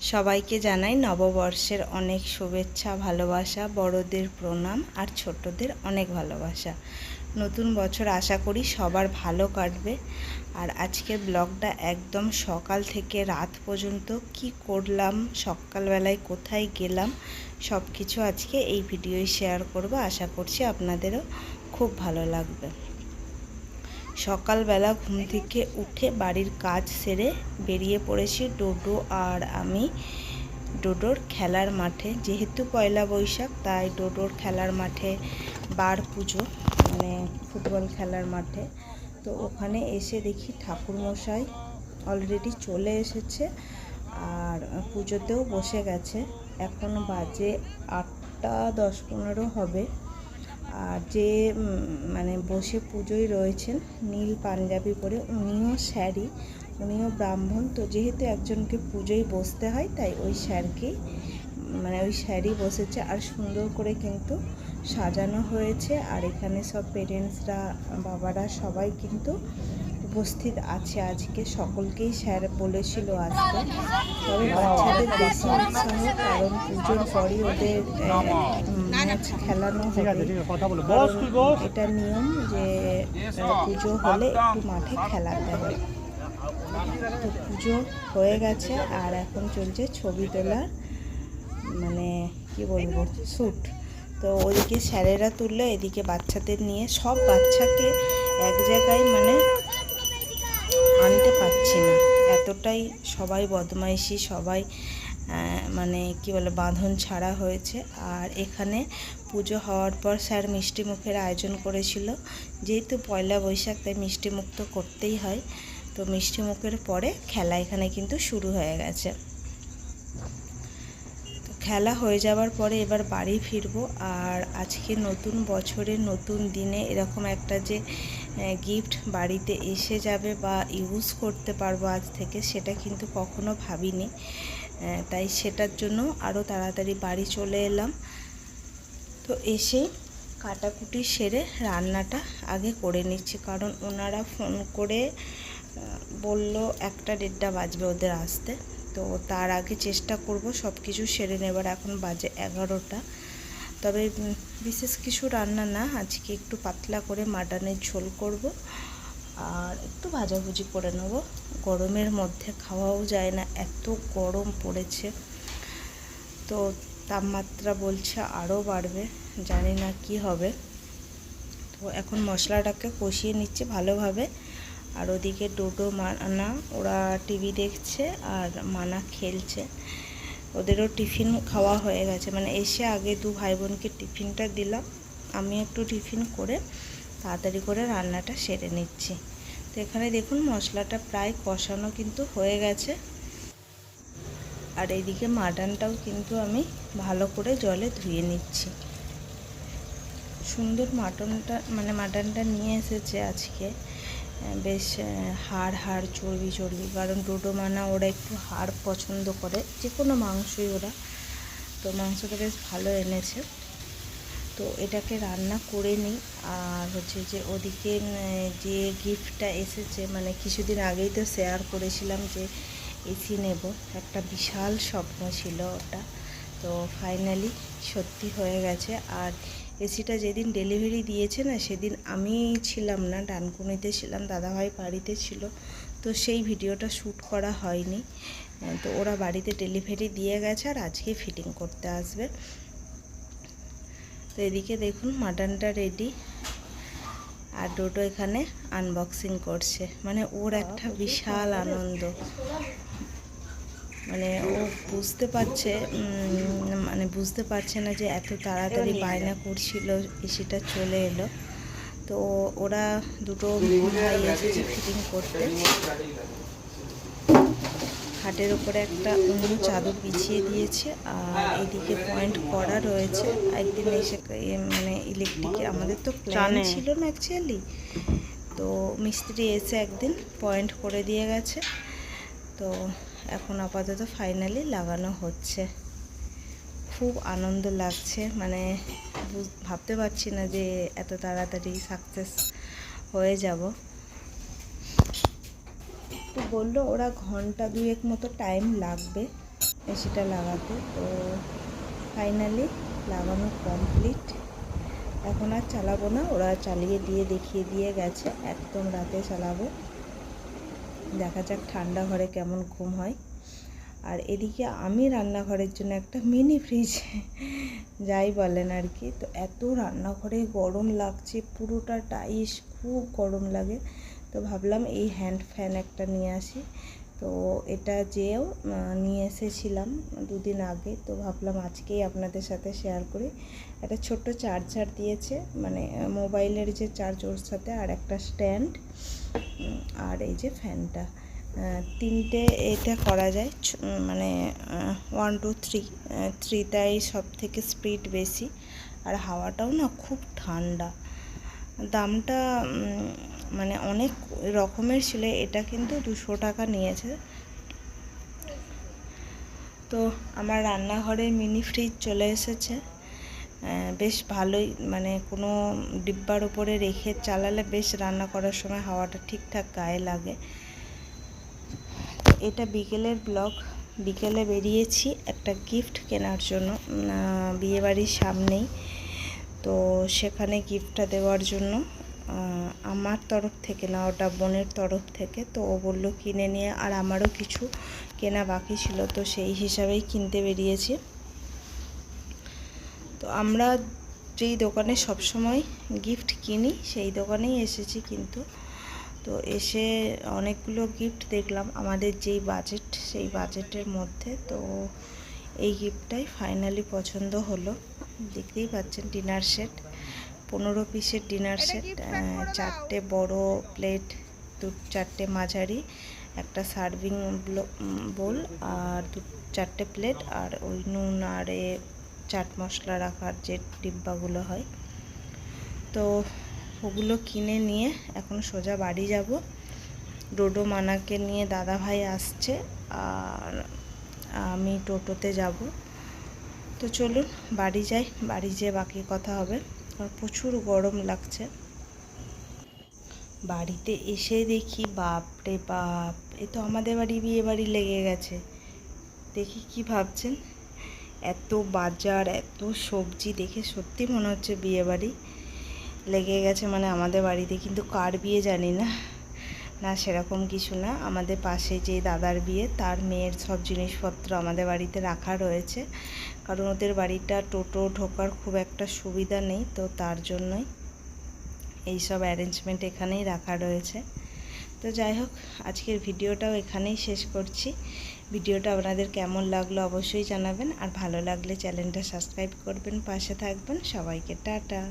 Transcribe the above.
সবাইকে জানাই নববর্ষের অনেক শুভেচ্ছা, ভালোবাসা, বড়দের প্রণাম আর ছোটদের অনেক ভালোবাসা। নতুন বছর আশা করি সবার ভালো কাটবে। আর আজকের ব্লগটা একদম সকাল থেকে রাত পর্যন্ত কি করলাম, সকালবেলায় কোথায় গেলাম সব কিছু আজকে এই ভিডিওয় শেয়ার করব। আশা করছি আপনাদেরও খুব ভালো লাগবে। সকালবেলা ঘুম থেকে উঠে বাড়ির কাজ সেরে বেরিয়ে পড়েছি ডোডো আর আমি ডোডোর খেলার মাঠে। যেহেতু পয়লা বৈশাখ, তাই ডোডোর খেলার মাঠে বার পুজো মানে ফুটবল খেলার মাঠে। তো ওখানে এসে দেখি ঠাকুরমশাই অলরেডি চলে এসেছে আর পুজোতেও বসে গেছে। এখন বাজে আটটা দশ পনেরো হবে। আর যে মানে বসে পুজোয় রয়েছেন নীল পাঞ্জাবি পরে উনিও স্যারই উনিও ব্রাহ্মণ। তো যেহেতু একজনকে পুজোয় বসতে হয় তাই ওই স্যারকেই মানে ওই স্যারই বসেছে। আর সুন্দর করে কিন্তু সাজানো হয়েছে। আর এখানে সব পেরেন্টসরা বাবারা সবাই কিন্তু উপস্থিত আছে আজকে। সকলকেই স্যার বলেছিল আজকে। তবে বাচ্চাদের বেশি উৎসাহ কারণ পুজোর পরই ওদের ম্যাচ খেলানো হবে। এটা নিয়ম যে পুজো হলে একটু মাঠে খেলাতে হয় তো পুজো হয়ে গেছে আর এখন চলছে ছবি তোলার মানে কি বলব শ্যুট। তো ওদিকে স্যারেরা তুললো এদিকে বাচ্চাদের নিয়ে। সব বাচ্চাকে এক জায়গায় মানে আনতে পারছি না। এতটাই সবাই বদমাইশি সবাই মানে কি বলে, বাঁধন ছাড়া হয়েছে। আর এখানে পুজো হওয়ার পর স্যার মিষ্টি মুখের আয়োজন করেছিল। যেহেতু পয়লা বৈশাখ, তাই মিষ্টি মুখ তো করতেই হয়। তো মিষ্টি মুখের পরে খেলা এখানে কিন্তু শুরু হয়ে গেছে। খেলা হয়ে যাওয়ার পরে এবার বাড়ি ফিরবো। আর আজকে নতুন বছরে নতুন দিনে এরকম একটা যে গিফট বাড়িতে এসে যাবে বা ইউজ করতে পারব আজ থেকে, সেটা কিন্তু কখনো ভাবিনি। তাই সেটার জন্য আরও তাড়াতাড়ি বাড়ি চলে এলাম। তো এসে কাটাকুটি সেরে রান্নাটা আগে করে নিচ্ছি, কারণ ওনারা ফোন করে বলল একটা দেড়টা বাজবে ওদের আসতে। তো তার আগে চেষ্টা করব সব কিছু সেরে নেবার, এখন বাজে এগারোটা। তবে বিশেষ কিছু রান্না না, আজকে একটু পাতলা করে মাটনের ঝোল করব আর একটু ভাজাভুজি করে নেব। গরমের মধ্যে খাওয়াও যায় না, এত গরম পড়েছে। তো তাপমাত্রা বলছে আরও বাড়বে, জানি না কি হবে। তো এখন মশলাটাকে কষিয়ে নিচ্ছে ভালোভাবে। আর ওদিকে ডোডো, মানা, ওরা টিভি দেখছে আর মানা খেলছে। ওদেরও টিফিন খাওয়া হয়ে গেছে। মানে এসে আগে দু ভাই বোনকে টিফিনটা দিলাম, আমি একটু টিফিন করে তাড়াতাড়ি করে রান্নাটা সেরে নিচ্ছি। তো এখানে দেখুন মশলাটা প্রায় কষানো কিন্তু হয়ে গেছে। আর এইদিকে মাটনটাও কিন্তু আমি ভালো করে জলে ধুয়ে নিচ্ছি। সুন্দর মাটনটা মানে মাটনটা নিয়ে এসেছে আজকে। বেশ হাড় হাড় চর্বি চর্বি, কারণ ডোডো মানা ওরা একটু হাড় পছন্দ করে যে কোনো মাংসই ওরা। তো মাংসটা বেশ ভালো এনেছে। তো এটাকে রান্না করে নিই। আর হচ্ছে যে ওদিকে যে গিফটটা এসেছে মানে কিছুদিন আগেই তো শেয়ার করেছিলাম যে এসি নেব। একটা বিশাল স্বপ্ন ছিল ওটা। তো ফাইনালি সত্যি হয়ে গেছে। আর এসিটা যেদিন ডেলিভারি দিয়েছে না, সেদিন আমি ছিলাম না, ডানকুনিতে ছিলাম, দাদাভাই বাড়িতে ছিল। তো সেই ভিডিওটা শ্যুট করা হয়নি। তো ওরা বাড়িতে ডেলিভারি দিয়ে গেছে আর আজকে ফিটিং করতে আসবে। তো এদিকে দেখুন মাটনটা রেডি আর ডোডো এখানে আনবক্সিং করছে। মানে ওর একটা বিশাল আনন্দ। মানে ও বুঝতে পারছে মানে বুঝতে পারছে না যে এত তাড়াতাড়ি বায়না করছিল এসিটা চলে এলো। তো ওরা দুটো ভাই এসেছে ফিটিং করতে। খাটের উপরে একটা অন্য চাদর বিছিয়ে দিয়েছে আর এদিকে পয়েন্ট করা রয়েছে। একদিন এসে মানে ইলেকট্রিকের আমাদের তো প্ল্যান ছিল না অ্যাকচুয়ালি তো মিস্ত্রি এসে একদিন পয়েন্ট করে দিয়ে গেছে। তো এখন আপাতত ফাইনালি লাগানো হচ্ছে। খুব আনন্দ লাগছে মানে ভাবতে পারছি না যে এত তাড়াতাড়ি সাকসেস হয়ে যাব। তো বলল, ওরা ঘণ্টা দুয়েক মতো টাইম লাগবে এসিটা লাগাতে। তো ফাইনালি লাগানো কমপ্লিট এখন আর চালাবো না, ওরা চালিয়ে দিয়ে, দেখিয়ে দিয়ে গেছে। একদম রাতে চালাবো। দেখা যাক ঠান্ডা ঘরে কেমন ঘুম হয়। আর এদিকে আমি রান্নাঘরের জন্য একটা মিনি ফ্রিজ যাই বলেন আর কি। তো এত রান্নাঘরে গরম লাগছে, পুরোটা টাইস খুব গরম লাগে। তো ভাবলাম এই হ্যান্ড ফ্যান একটা নিয়ে আসি। তো এটা যেও নিয়ে এসেছিলাম দুদিন আগে। তো ভাবলাম আজকেই আপনাদের সাথে শেয়ার করি। একটা ছোট্ট চার্জার দিয়েছে মানে মোবাইলের যে চার্জ ওর সাথে আর একটা স্ট্যান্ড আর এই যে ফ্যানটা তিনটে এটা করা যায় মানে ওয়ান টু থ্রি থ্রিটাই সব থেকে স্পিড বেশি। আর হাওয়াটাও না খুব ঠান্ডা। দামটা মানে অনেক রকমের ছিল, এটা কিন্তু দুশো টাকা নিয়েছে। তো আমার রান্নাঘরে মিনি ফ্রিজ চলে এসেছে। বেশ ভালোই মানে কোনো ডিব্বার উপরে রেখে চালালে বেশ রান্না করার সময় হাওয়াটা ঠিকঠাক গায়ে লাগে। এটা বিকেলের ব্লগ। বিকেলে বেরিয়েছি একটা গিফট কেনার জন্য। বিয়েবাড়ির সামনেই। তো সেখানে গিফটটা দেওয়ার জন্য আমার তরফ থেকে না, ওটা বোনের তরফ থেকে, তো ও বলল কিনে নিয়ে, আর আমারও কিছু কেনা বাকি ছিল, তো সেই হিসাবেই কিনতে বেরিয়েছি। তো আমরা যেই দোকানে সবসময় গিফট কিনি, সেই দোকানেই এসেছি কিন্তু। তো এসে অনেকগুলো গিফট দেখলাম, আমাদের যেই বাজেট, সেই বাজেটের মধ্যে, তো এই গিফটটাই ফাইনালি পছন্দ হলো। দেখতেই পাচ্ছেন ডিনার সেট। পনেরো পিসের ডিনার সেট চারটে বড় প্লেট দু চারটে মাঝারি একটা সার্ভিং বোল আর দু চারটে প্লেট আর ওই নুন আর এ চাট মশলা রাখার যে ডিব্বাগুলো হয়। তো ওগুলো কিনে নিয়ে এখন সোজা বাড়ি যাব। ডোডো মানাকে নিয়ে দাদা ভাই আসছে আর আমি টোটোতে যাব। তো চলুন বাড়ি যাই, বাড়ি যেয়ে বাকি কথা হবে। আর প্রচুর গরম লাগছে। বাড়িতে এসে দেখি বাপ রে বাপ, এ তো আমাদের বাড়ি, বিয়ে বাড়ি লেগে গেছে। দেখি কি ভাবছেন? এত বাজার, এত সবজি, দেখে সত্যি মনে হচ্ছে বিয়ে বাড়ি লেগে গেছে মানে আমাদের বাড়িতে। কিন্তু কার বিয়ে জানি না। না, সেরকম কিছু না। আমাদের পাশে যে দাদার বিয়ে, তার মেয়ের সব জিনিসপত্র আমাদের বাড়িতে রাখা রয়েছে। কারণ ওদের বাড়িটা টোটো ঢোকার খুব একটা সুবিধা নেই, তো তার জন্যই এই সব অ্যারেঞ্জমেন্ট এখানেই রাখা রয়েছে। তো যাই হোক, আজকের ভিডিওটাও এখানেই শেষ করছি। ভিডিওটা আপনাদের কেমন লাগল অবশ্যই জানাবেন, আর ভালো লাগলে চ্যানেলটা সাবস্ক্রাইব করবেন, পাশে থাকবেন। সবাইকে টাটা।